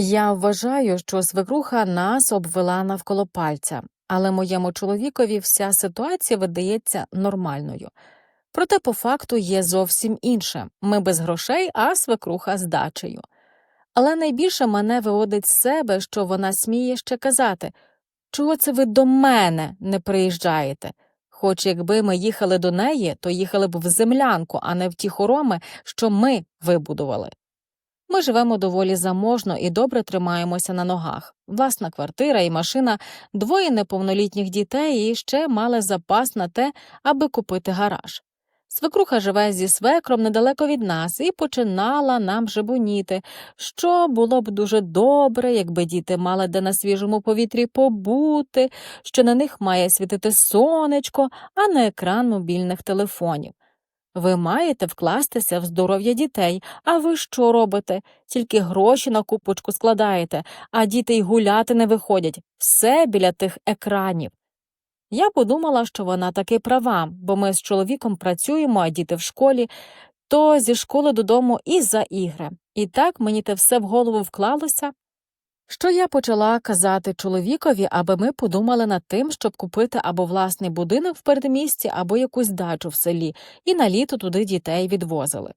Я вважаю, що свекруха нас обвела навколо пальця, але моєму чоловікові вся ситуація видається нормальною. Проте по факту є зовсім інше ми без грошей, а свекруха з дачею. Але найбільше мене виводить з себе, що вона сміє ще казати чого це ви до мене не приїжджаєте? Хоч якби ми їхали до неї, то їхали б в землянку, а не в ті хороми, що ми вибудували. Ми живемо доволі заможно і добре тримаємося на ногах. Власна квартира і машина, двоє неповнолітніх дітей і ще мали запас на те, аби купити гараж. Свекруха живе зі свекром недалеко від нас і починала нам жебоніти, що було б дуже добре, якби діти мали де на свіжому повітрі побути, що на них має світити сонечко, а не екран мобільних телефонів. Ви маєте вкластися в здоров'я дітей, а ви що робите? Тільки гроші на купочку складаєте, а діти й гуляти не виходять, все біля тих екранів. Я подумала, що вона таки права, бо ми з чоловіком працюємо, а діти в школі, то зі школи додому і за ігри. І так мені те все в голову вклалося, що я почала казати чоловікові, аби ми подумали над тим, щоб купити або власний будинок в передмісті, або якусь дачу в селі, і на літо туди дітей відвозили.